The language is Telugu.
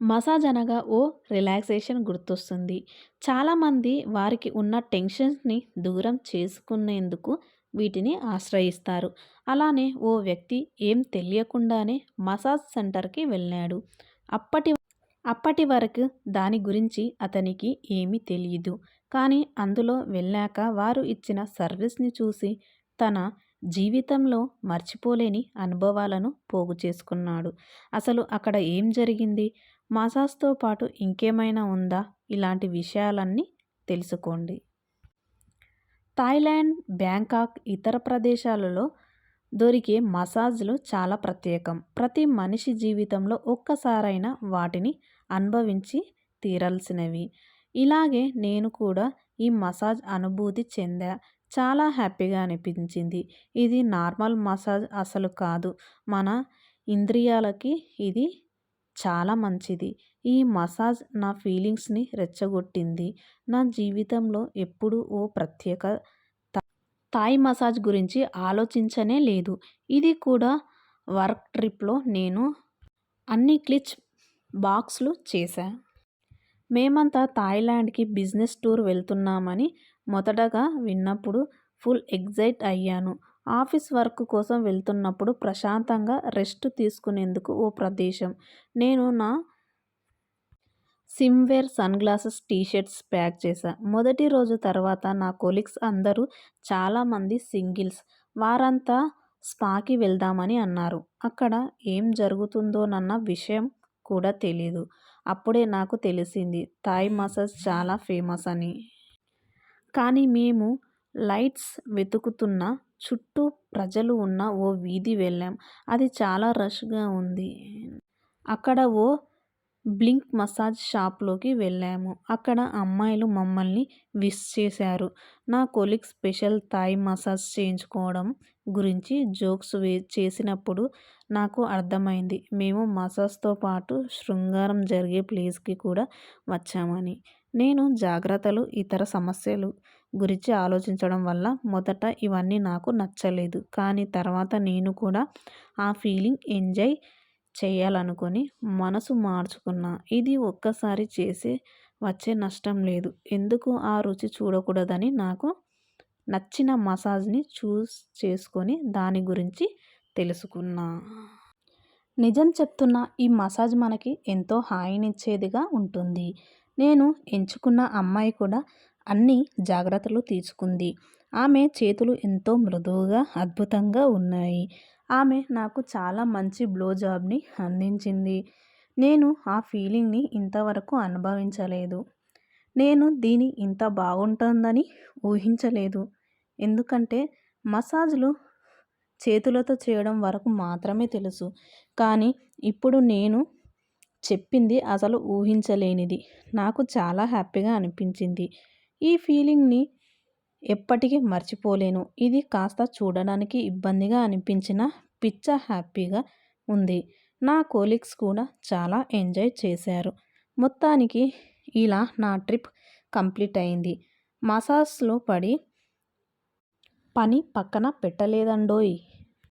మసాజ్ అనగా ఓ రిలాక్సేషన్ గుర్తొస్తుంది. చాలామంది వారికి ఉన్న టెన్షన్స్‌ని దూరం చేసుకునేందుకు వీటిని ఆశ్రయిస్తారు. అలానే ఓ వ్యక్తి ఏం తెలియకుండానే మసాజ్ సెంటర్‌కి వెళ్ళాడు. అప్పటి అప్పటి వరకు దాని గురించి అతనికి ఏమీ తెలియదు కానీ అందులో వెళ్ళాక వారు ఇచ్చిన సర్వీస్‌ని చూసి తన జీవితంలో మర్చిపోలేని అనుభవాలను పోగు చేసుకున్నాడు. అసలు అక్కడ ఏం జరిగింది? మసాజ్‌తో పాటు ఇంకేమైనా ఉందా? ఇలాంటి విషయాలన్నీ తెలుసుకోండి. థాయిలాండ్, బ్యాంకాక్, ఇతర ప్రదేశాలలో దొరికే మసాజ్‌లు చాలా ప్రత్యేకం. ప్రతి మనిషి జీవితంలో ఒక్కసారైనా వాటిని అనుభవించి తీరాల్సినవి. ఇలాగే నేను కూడా ఈ మసాజ్ అనుభూతి చెందా. చాలా హ్యాపీగా అనిపించింది. ఇది నార్మల్ మసాజ్ అసలు కాదు. మన ఇంద్రియాలకి ఇది చాలా మంచిది. ఈ మసాజ్ నా ఫీలింగ్స్‌ని రెచ్చగొట్టింది. నా జీవితంలో ఎప్పుడూ ఓ ప్రత్యేక థాయ్ మసాజ్ గురించి ఆలోచించనే లేదు. ఇది కూడా వర్క్ ట్రిప్‌లో నేను అన్ని క్లిచ్ బాక్స్‌లు చేశా. మేమంతా థాయిలాండ్‌కి బిజినెస్ టూర్ వెళ్తున్నామని మొదటగా విన్నప్పుడు ఫుల్ ఎగ్జైట్ అయ్యాను. ఆఫీస్ వర్క్ కోసం వెళ్తున్నప్పుడు ప్రశాంతంగా రెస్ట్ తీసుకునేందుకు ఓ ప్రదేశం. నేను నా సిమ్వేర్ సన్‌గ్లాసెస్, టీ షర్ట్స్ ప్యాక్ చేశా. మొదటి రోజు తర్వాత నా కొలీగ్స్ అందరూ చాలామంది సింగిల్స్. వారంతా స్పాకి వెళ్దామని అన్నారు. అక్కడ ఏం జరుగుతుందోనన్న విషయం కూడా తెలీదు. అప్పుడే నాకు తెలిసింది థాయ్ మసాజ్ చాలా ఫేమస్ అని. కానీ మేము లైట్స్ వెతుకుతున్న చుట్టూ ప్రజలు ఉన్న ఓ వీధి వెళ్ళాం. అది చాలా రష్‌గా ఉంది. అక్కడ ఓ బ్లింక్ మసాజ్ షాప్‌లోకి వెళ్ళాము. అక్కడ అమ్మాయిలు మమ్మల్ని విష్ చేశారు. నా కొలీగ్ స్పెషల్ థాయ్ మసాజ్ చేయించుకోవడం గురించి జోక్స్ వే చేసినప్పుడు నాకు అర్థమైంది మేము మసాజ్‌తో పాటు శృంగారం జరిగే ప్లేస్‌కి కూడా వచ్చామని. నేను జాగ్రత్తలు, ఇతర సమస్యలు గురించి ఆలోచించడం వల్ల మొదట ఇవన్నీ నాకు నచ్చలేదు. కానీ తర్వాత నేను కూడా ఆ ఫీలింగ్ ఎంజాయ్ చేయాలనుకుని మనసు మార్చుకున్నా. ఇది ఒక్కసారి చేసే వచ్చే నష్టం లేదు. ఎందుకు ఆ రుచి చూడకూడదని నాకు నచ్చిన మసాజ్‌ని చూస్ చేసుకొని దాని గురించి తెలుసుకున్నా. నిజం చెప్తున్నా ఈ మసాజ్ మనకి ఎంతో హాయినిచ్చేదిగా ఉంటుంది. నేను ఎంచుకున్న అమ్మాయి కూడా అన్ని జాగ్రత్తలు తీసుకుంది. ఆమె చేతులు ఎంతో మృదువుగా, అద్భుతంగా ఉన్నాయి. ఆమె నాకు చాలా మంచి బ్లో జాబ్ని అందించింది. నేను ఆ ఫీలింగ్‌ని ఇంతవరకు అనుభవించలేదు. నేను దీని ఇంత బాగుంటుందని ఊహించలేదు. ఎందుకంటే మసాజ్‌లు చేతులతో చేయడం వరకు మాత్రమే తెలుసు. కానీ ఇప్పుడు నేను చెప్పింది అసలు ఊహించలేనిది. నాకు చాలా హ్యాపీగా అనిపించింది. ఈ ఫీలింగ్‌ని ఎప్పటికీ మర్చిపోలేను. ఇది కాస్త చూడడానికి ఇబ్బందిగా అనిపించిన పిచ్చ హ్యాపీగా ఉంది. నా కోలీగ్స్ కూడా చాలా ఎంజాయ్ చేశారు. మొత్తానికి ఇలా నా ట్రిప్ కంప్లీట్ అయింది. మసాజ్‌లో పడి పని పక్కన పెట్టలేదండోయ్!